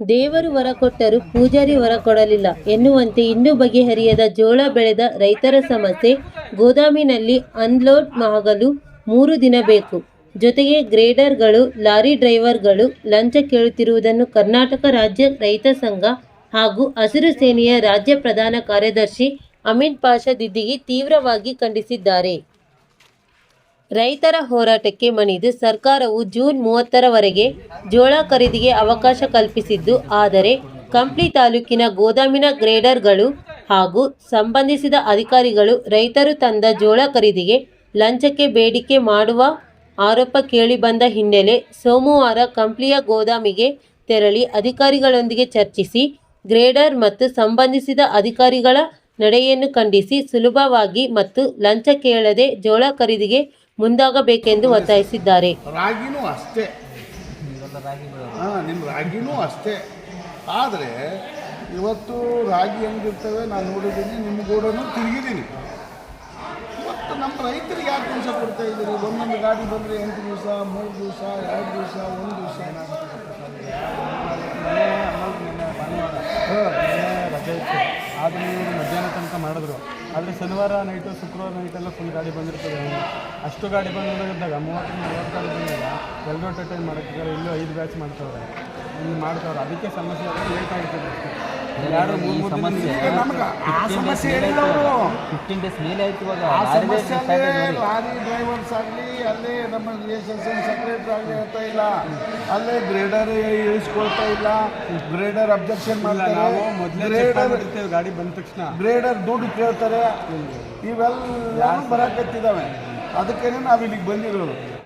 ದೇವರು ವರ ಕೊಟ್ಟರೂ, ಪೂಜಾರಿ ವರ ಕೊಡಲಿಲ್ಲ. ಎನ್ನುವಂತೆ ಇನ್ನೂ ಬಗೆಹರಿಯದ ಜೋಳ ಬೆಳೆದ ರೈತರ ಸಮಸ್ಯೆ, ಗೋದಾಮಿನಲ್ಲಿ ಅನ್ಲೋಡ್ ಆಗಲು ಮೂರು ದಿನ ಬೇಕು. ಜೊತೆಗೆ ಗ್ರೇಡರ್ಗಳು, ಲಾರಿ ಡ್ರೈವರ್ಗಳು ಲಂಚ ಕೇಳುತ್ತಿರುವುದನ್ನು ಕರ್ನಾಟಕ ರಾಜ್ಯ ರೈತ ಸಂಘ ಹಾಗೂ ಹಸಿರು ಸೇನೆಯ ರಾಜ್ಯ ಪ್ರಧಾನ ಕಾರ್ಯದರ್ಶಿ ಅಮಿತ್ ಪಾಷಾ ದಿದ್ದಿಗಿ ತೀವ್ರವಾಗಿ ಖಂಡಿಸಿದ್ದಾರೆ. ರೈತರ ಹೋರಾಟಕ್ಕೆ ಮಣಿದು ಸರ್ಕಾರವು ಜೂನ್ ಮೂವತ್ತರವರೆಗೆ ಜೋಳ ಖರೀದಿಗೆ ಅವಕಾಶ ಕಲ್ಪಿಸಿದ್ದು, ಆದರೆ ಕಂಪ್ಲಿ ತಾಲೂಕಿನ ಗೋದಾಮಿನ ಗ್ರೇಡರ್ಗಳು ಹಾಗೂ ಸಂಬಂಧಿಸಿದ ಅಧಿಕಾರಿಗಳು ರೈತರು ತಂದ ಜೋಳ ಖರೀದಿಗೆ ಲಂಚಕ್ಕೆ ಬೇಡಿಕೆ ಮಾಡುವ ಆರೋಪ ಕೇಳಿಬಂದ ಹಿನ್ನೆಲೆ ಸೋಮವಾರ ಕಂಪ್ಲಿಯ ಗೋದಾಮಿಗೆ ತೆರಳಿ ಅಧಿಕಾರಿಗಳೊಂದಿಗೆ ಚರ್ಚಿಸಿ, ಗ್ರೇಡರ್ ಮತ್ತು ಸಂಬಂಧಿಸಿದ ಅಧಿಕಾರಿಗಳ ನಡೆಯನ್ನು ಖಂಡಿಸಿ ಸುಲಭವಾಗಿ ಮತ್ತು ಲಂಚ ಕೇಳದೆ ಜೋಳ ಖರೀದಿಗೆ ಮುಂದಾಗಬೇಕೆಂದು ಒತ್ತಾಯಿಸಿದ್ದಾರೆ. ರಾಗಿನೂ ಅಷ್ಟೇ. ಹಾಂ ನಿಮ್ಮ ರಾಗಿನೂ ಅಷ್ಟೇ. ಆದರೆ ಇವತ್ತು ರಾಗಿ ಹೆಂಗಿರ್ತವೆ ನಾನು ನೋಡಿದ್ದೀನಿ ನಿಮ್ಮ ಗೋಡನು ತಿರುಗಿದ್ದೀನಿ. ಇವತ್ತು ನಮ್ಮ ರೈತರಿಗೆ ಯಾಕೆ ಕೆಲಸ ಕೊಡ್ತಾ ಇದ್ದೀರಿ? ಒಂದೊಂದು ಗಾಡಿ ಬಂದರೆ ಎಂಟು ದಿವಸ ಮೂರು ದಿವಸ ಎರಡು ದಿವಸ ಒಂದು ದಿವಸ ಆದ್ರೆ ಮಧ್ಯಾಹ್ನ ತನಕ ಮಾಡಿದ್ರು. ಆದರೆ ಶನಿವಾರ ನೈಟು ಶುಕ್ರವಾರ ನೈಟೆಲ್ಲ ಫುಲ್ ಗಾಡಿ ಬಂದಿರ್ತದೆ. ಅಷ್ಟು ಗಾಡಿ ಬಂದಿದ್ದಾಗ ಮೂವತ್ತು ನಲವತ್ತು ಗಾಡಿ ಬಂದಾಗ ಎಲ್ಲರೂ ಟೈಮ್ ಮಾಡೋಕ್ಕಾಗಲ್ಲ ಇಲ್ಲೂ ಐದು ಬ್ಯಾಚ್ ಮಾಡ್ತಾವ್ರೆ. ಮಾಡ್ತಾವ್ರೆ. ಅದಕ್ಕೆ ಸಮಸ್ಯೆ ಲೇಟ್ ಆಗ್ತದೆ ದಿನ ನಮ್ಗೆ. ಆ ಸಮಸ್ಯೆ ಹೇಳಿಲ್ಲ ಅವರು. ಫಿಫ್ಟೀನ್ ಡೇಸ್ ಮೇಲೆ ಆಯ್ತು ಇವಾಗ. ಆ ಸಮಸ್ಯೆ ಅಲ್ಲೇ ಲಾರಿ ಡ್ರೈವರ್ಸ್ ಆಗಲಿ ಅಲ್ಲೇ ನಮ್ಮ ಎಸ್ ಸೆಕ್ರೆಟರಿ ಆಗಲಿ ಹೇಳ್ತಾ ಇಲ್ಲ. ಅಲ್ಲೇ ಗ್ರೇಡರ್ ಇಳಿಸ್ಕೊಳ್ತಾ ಇಲ್ಲ. ಗ್ರೇಡರ್ ಅಬ್ಜೆಕ್ಷನ್ ಮಾಡ್ತಾರೆ. ನಾವು ಮೊದಲೇ ಗಾಡಿ ಬಂದ ತಕ್ಷಣ. ಗ್ರೇಡರ್ ದುಡ್ಡು ಕೇಳ್ತಾರೆ. ಇವೆಲ್ಲ ಬರಕತ್ತಿದಾವೆ ಅದಕ್ಕೇನೆ ನಾವು ಇಲ್ಲಿಗೆ ಬಂದಿರೋದು.